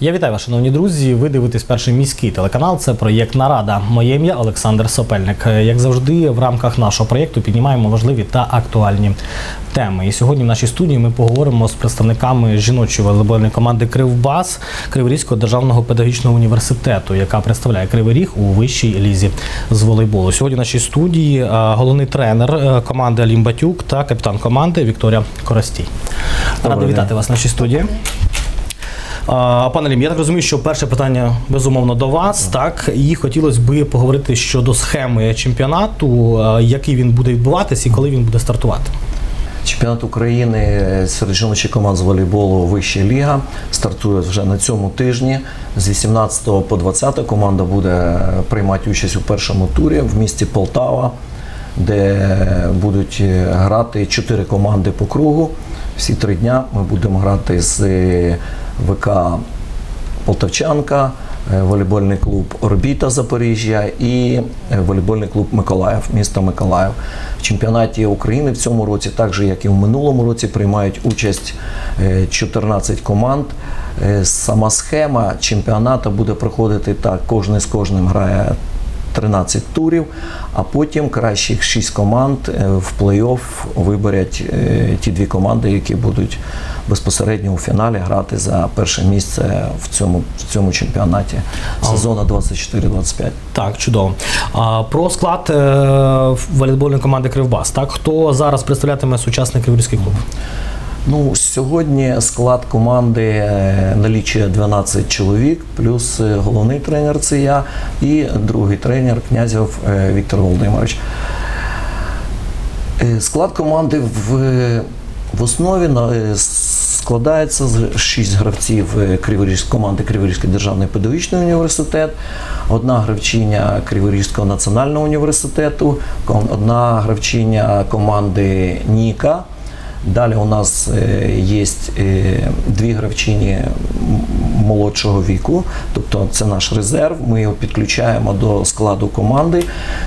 Я вітаю вас, шановні друзі. Ви дивитесь перший міський телеканал. Це проєкт Нарада. Моє ім'я Олександр Сопельник. Як завжди, в рамках нашого проєкту піднімаємо важливі та актуальні теми. І сьогодні в нашій студії ми поговоримо з представниками жіночої волейбольної команди Кривбас Криворізького державного педагогічного університету, яка представляє Кривий Ріг у вищій лізі з волейболу. Сьогодні в нашій студії е, головний тренер е, команди Алім Батюк та капітан команди Вікторія Коростій. Рада вітати вас в нашій студії. А, Пане Лім, я так розумію, що перше питання безумовно до вас. Так і хотілося би поговорити щодо схеми чемпіонату, який він буде відбуватись і коли він буде стартувати. Чемпіонат України серед жіночих команд з волейболу Вища ліга стартує вже на цьому тижні. З 18 по 20 команда буде приймати участь у першому турі в місті Полтава, де будуть грати чотири команди по кругу. Всі три дня ми будемо грати з ВК Полтавчанка, е, волейбольний клуб Орбіта Запоріжжя і е, волейбольний клуб Миколаїв, місто Миколаїв. В чемпіонаті України в цьому році, так же як і в минулому році, приймають участь е, 14 команд. Е, Сама схема чемпіонату буде проходити так: кожен з кожним грає 13 турів, а потім кращих 6 команд е, в плей-офф виберуть е, ті дві команди, які будуть безпосередньо у фіналі грати за перше місце в цьому, в цьому чемпіонаті сезону 24-25. Так, чудово. А, про склад е, волейбольної команди Кривбас. Так, хто зараз представлятиме сучасний криворізький клуб? Ну, сьогодні склад команди е, налічує 12 чоловік, плюс е, головний тренер це я і другий тренер князів е, Віктор Володимирович. Склад команди в, в основі складається з 6 гравців команди Криворізький державний педагогічний університет, одна гравчиня Криворізького національного університету, одна гравчиня команди Ніка. Далі у нас е, є е, дві гравчині молодшого віку, тобто це наш резерв. Ми його підключаємо до складу команди.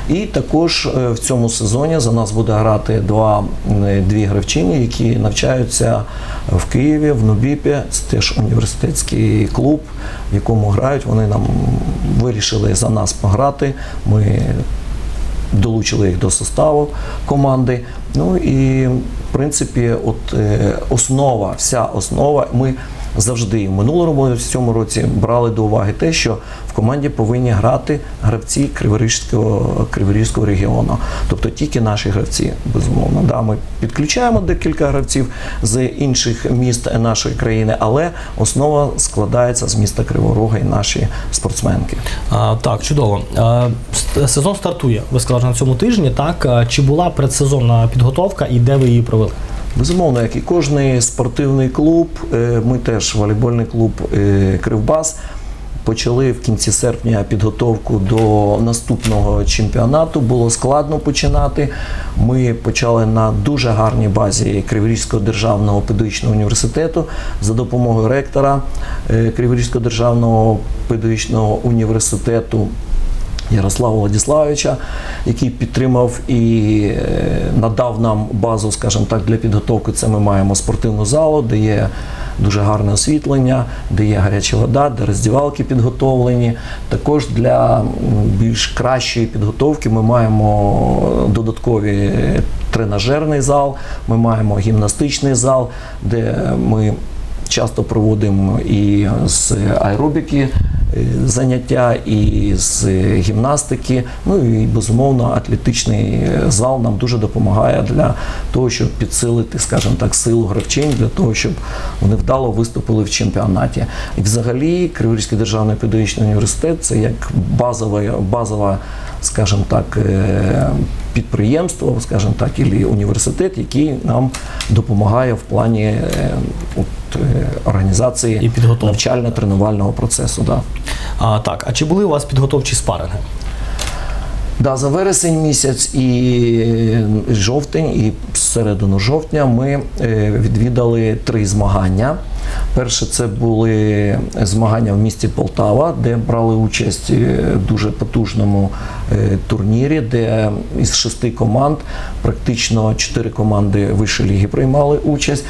І також е, в цьому сезоні за нас буде грати два, дві гравчині, які навчаються в Києві, в Нубіпі. Це теж університетський клуб, в якому грають. Вони нам вирішили за нас пограти. Ми долучили їх до составу команди. Ну і принципі, от е, основа, вся основа. Ми завжди в минулому в цьому році брали до уваги те, що в команді повинні грати гравці Криворізького, Криворізького регіону. Тобто тільки наші гравці, безумовно. Да, ми підключаємо декілька гравців з інших міст нашої країни, але основа складається з міста Криворога і наші спортсменки. А, так, чудово. А, сезон стартує. Ви сказали на цьому тижні. Так, чи була предсезонна підготовка і де ви її провели? Безумовно, як і кожний спортивний клуб, е, ми теж волейбольний клуб е, Кривбас. Почали в кінці серпня підготовку до наступного чемпіонату. Було складно починати. Ми почали на дуже гарній базі Криворізького державного педагогічного університету за допомогою ректора е, Криворізького державного педагогічного університету. Ярослава Владиславовича, який підтримав і е, надав нам базу, скажімо так, для підготовки. Це ми маємо спортивну залу, де є дуже гарне освітлення, де є гаряча вода, де роздівалки підготовлені. Також для більш кращої підготовки ми маємо додаткові тренажерний зал, ми маємо гімнастичний зал, де ми часто проводимо і з аеробіки е, заняття, і з гімнастики. Ну і безумовно атлетичний е, зал нам дуже допомагає для того, щоб підсилити, скажімо так, силу гравчинь, для того, щоб вони вдало виступили в чемпіонаті. І взагалі Криворізький державний педагогічний університет це як базова, базова скажімо так, е, підприємство, скажімо так, і університет, який нам допомагає в плані е, от, е, організації І навчально-тренувального процесу. Да. А, так, а чи були у вас підготовчі спаринги? Да, за вересень місяць і жовтень, і середину жовтня ми е, відвідали три змагання. Перше це були змагання в місті Полтава, де брали участь е, в дуже потужному е, турнірі, де із шести команд практично чотири команди вищої ліги приймали участь,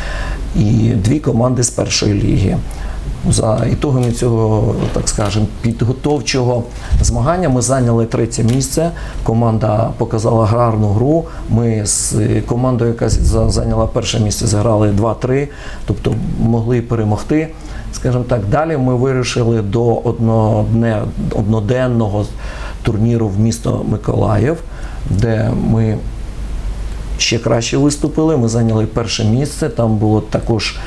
і дві команди з першої ліги. За ітогами цього, так скажемо, підготовчого змагання ми зайняли третє місце. Команда показала гарну гру. Ми з командою, яка зайняла перше місце, зіграли 2-3, тобто могли перемогти. Скажімо так, далі ми вирішили до однодне, одноденного турніру в місто Миколаїв, де ми ще краще виступили. Ми зайняли перше місце. Там було також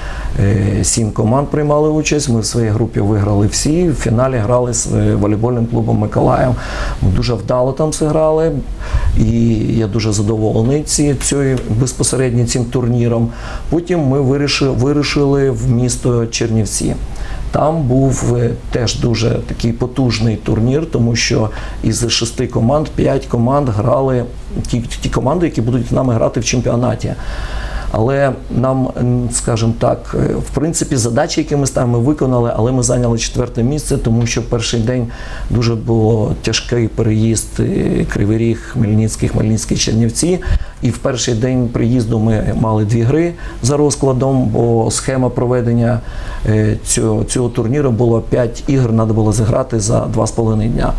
сім команд приймали участь. Ми в своїй групі виграли всі. В фіналі грали з е, волейбольним клубом Миколаїв. Ми дуже вдало там зіграли. І я дуже задоволений ці, цією безпосередньо цим турніром. Потім ми вирішили, вирішили в місто Чернівці. Там був е, теж дуже такий потужний турнір, тому що із шести команд п'ять команд грали ті, ті команди, які будуть з нами грати в чемпіонаті. Але нам, скажімо так, е, в принципі, задачі, які ми ставимо, ми виконали, але ми зайняли четверте місце, тому що перший день дуже було тяжкий переїзд е, Кривий Ріг, Хмельницький, Хмельницький, Чернівці. І в перший день приїзду ми мали дві гри за розкладом, бо схема проведення е, цього, цього турніру було 5 ігор, треба було зіграти за 2,5 дня.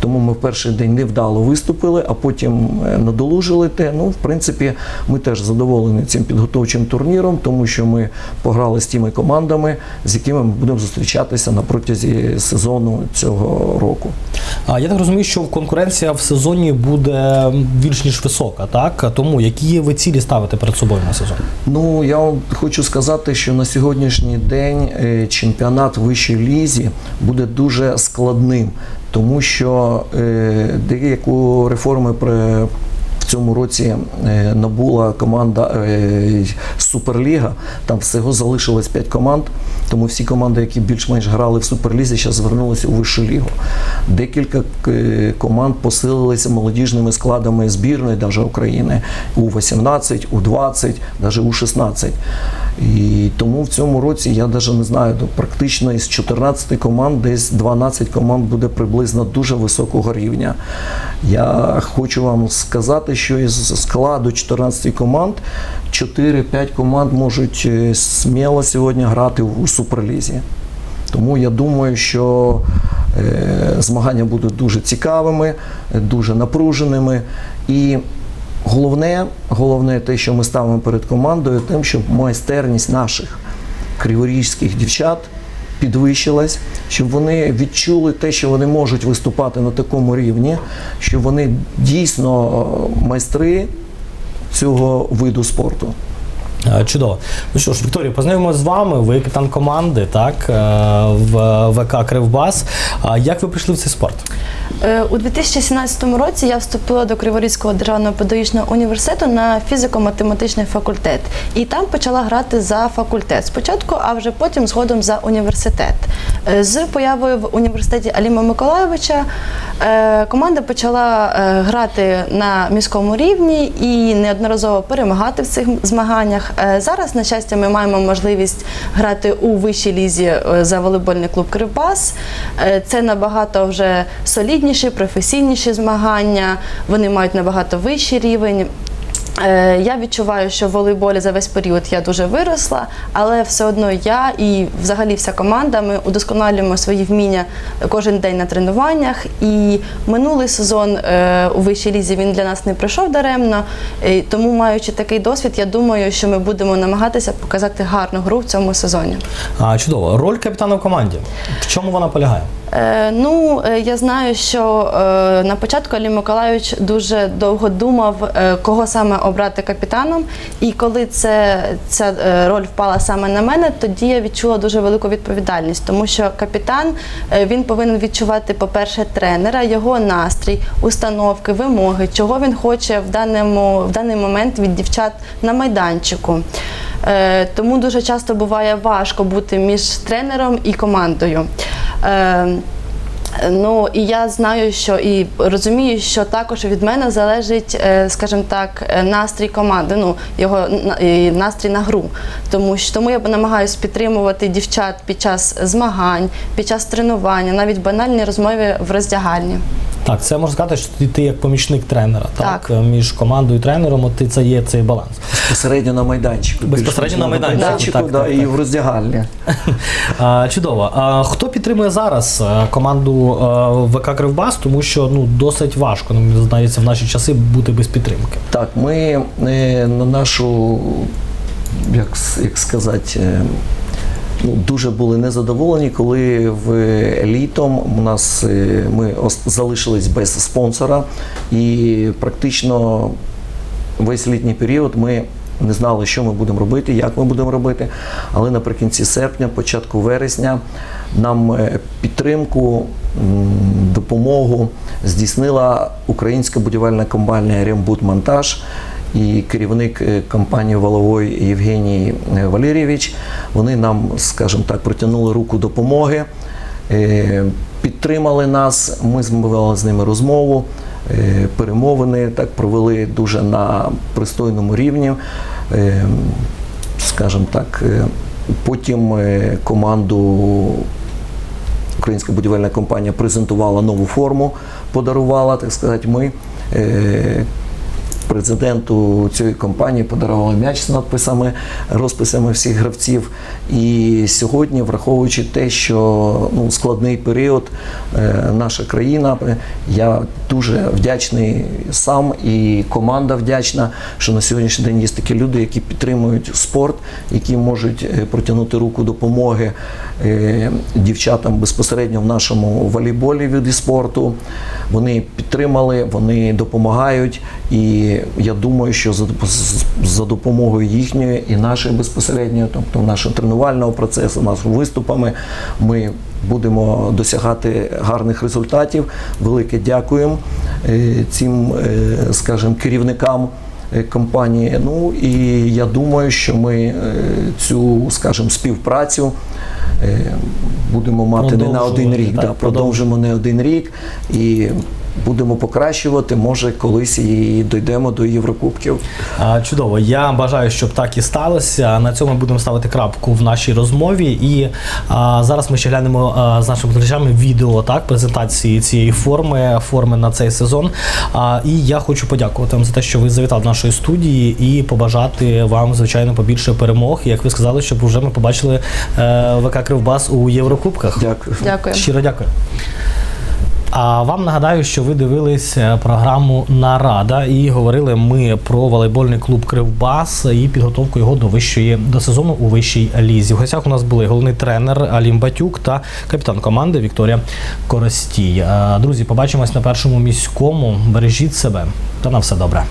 Тому ми в перший день невдало виступили, а потім е, надолужили те. Ну, в принципі, ми теж задоволені цим підготовчим турніром, тому що ми пограли з тими командами, з якими ми будемо зустрічатися на протязі сезону цього року. Я так розумію, що конкуренція в сезоні буде більш ніж висока, так? Тому які ви цілі ставите перед собою на сезон? Ну, я хочу сказати, що на сьогоднішній день е, чемпіонат в вищій лізі буде дуже складним, тому що е, деяку реформи при в цьому році е, набула команда Суперліга. Там всього залишилось 5 команд. Тому всі команди, які більш-менш грали в Суперлізі, зараз звернулися у вищу лігу. Декілька е, команд посилилися молодіжними складами збірної навіть України у 18, у 20, навіть у 16. І тому в цьому році я навіть не знаю, практично із 14 команд десь 12 команд буде приблизно дуже високого рівня. Я хочу вам сказати, що із складу 14 команд 4-5 команд можуть е, сміло сьогодні грати у суперлізі. Тому я думаю, що е, змагання будуть дуже цікавими, дуже напруженими. І головне, головне те, що ми ставимо перед командою, тим, щоб майстерність наших криворіжських дівчат підвищилась, щоб вони відчули те, що вони можуть виступати на такому рівні, що вони дійсно майстри цього виду спорту. Е, Чудово. Ну що ж, Вікторія, познайомимося з вами. Ви капітан команди, так, е, в ВК Кривбас. Як ви прийшли в цей спорт? Е, У 2017 році я вступила до Криворізького державного педагогічного університету на фізико-математичний факультет. І там почала грати за факультет спочатку, а вже потім згодом за університет. З появою в університеті Аліма Миколайовича е, команда почала грати на міському рівні і неодноразово перемагати в цих змаганнях. Е, Зараз, на щастя, ми маємо можливість грати у вищій лізі е, за волейбольний клуб Кривбас. Е, Це набагато вже солідніші, професійніші змагання. Вони мають набагато вищий рівень. Е, Я відчуваю, що в волейболі за весь період я дуже виросла, але все одно я і взагалі вся команда ми удосконалюємо свої вміння кожен день на тренуваннях. І минулий сезон е, у вищій лізі він для нас не пройшов даремно. Тому, маючи такий досвід, я думаю, що ми будемо намагатися показати гарну гру в цьому сезоні. А, чудово. Роль капітана в команді. В чому вона полягає? Е, ну, е, я знаю, що е, на початку Алі Миколайович дуже довго думав, кого саме обрати капітаном. І коли це, ця роль впала саме на мене, тоді я відчула дуже велику відповідальність, тому що капітан він повинен відчувати, по-перше, тренера, його настрій, установки, вимоги, чого він хоче в даному в даний момент від дівчат на майданчику. Е, Тому дуже часто буває важко бути між тренером і командою. Е, Ну і я знаю, що і розумію, що також від мене залежить, е, скажімо так, настрій команди, ну його настрій на гру. Тому що тому я намагаюся підтримувати дівчат під час змагань, під час тренування, навіть банальні розмови в роздягальні. Так, це можна сказати, що ти, ти як помічник тренера, так? Так. Між командою і тренером, от ти це є цей баланс. Безпосередньо на майданчику. Безпосередньо Більш на майданчику, так, да, так, і так. в роздягальні. А, чудово. А, хто підтримує зараз е, команду е, ВК Кривбас, тому що ну досить важко, мені здається, в наші часи бути без підтримки. Так, ми е, на нашу, як, як сказати, е, дуже були незадоволені, коли в літом у нас е, ми залишились без спонсора, і практично весь літній період ми не знали, що ми будемо робити, як ми будемо робити. Але наприкінці серпня, початку вересня, нам е, підтримку, допомогу здійснила українська будівельна компанія Рембудмонтаж і керівник е, компанії Воловой Євгеній е, Валерійович. Вони нам, скажімо так, протягнули руку допомоги. Е, Підтримали нас, ми змовили з ними розмову, перемовини так провели дуже на пристойному рівні. Скажімо так, потім команду Українська будівельна компанія презентувала нову форму, подарувала, так сказати, ми. Президенту цієї компанії подарували м'яч з надписами, розписами всіх гравців. І сьогодні, враховуючи те, що ну, складний період, е, наша країна, е, я дуже вдячний сам і команда вдячна, що на сьогоднішній день є такі люди, які підтримують спорт, які можуть е, протягнути руку допомоги дівчатам безпосередньо в нашому волейболі виді спорту. Вони підтримали, вони допомагають. І я думаю, що за, доп- допомогою їхньої і нашої безпосередньо, тобто нашого тренувального процесу, нашими виступами, ми будемо досягати гарних результатів. Велике дякуємо е, цим, е, скажімо, керівникам е, компанії. Ну і я думаю, що ми цю, скажімо, співпрацю. Будемо мати не на один рік, так, да, продовжимо не один рік і будемо покращувати. Може, колись і дійдемо до Єврокубків. Чудово. Я бажаю, щоб так і сталося. На цьому будемо ставити крапку в нашій розмові. І а, зараз ми ще глянемо а, з нашими глядачами відео так презентації цієї форми, форми на цей сезон. А, і я хочу подякувати вам за те, що ви завітали до нашої студії, і побажати вам, звичайно, побільше перемог. Як ви сказали, щоб вже ми побачили е, ВК Кривбас у Єврокубках. Дякую. Дякую. Щиро дякую. А вам нагадаю, що ви дивились е, програму Нарада і говорили ми про волейбольний клуб Кривбас і підготовку його до вищої до сезону у вищій лізі. В гостях у нас були головний тренер Алім Батюк та капітан команди Вікторія Коростій. Е, Друзі, побачимось на першому міському. Бережіть себе та на все добре.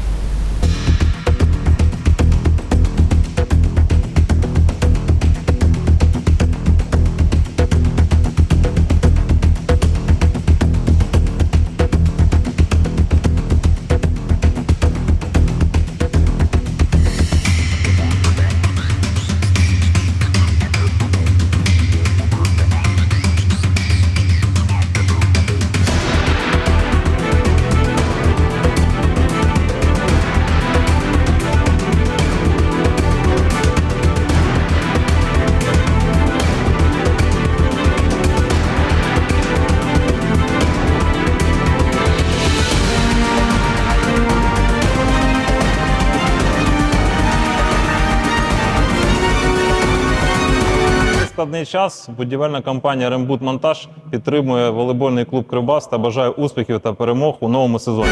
Складний час будівельна компанія Рембут Монтаж підтримує волейбольний клуб Кривбас та бажає успіхів та перемог у новому сезоні.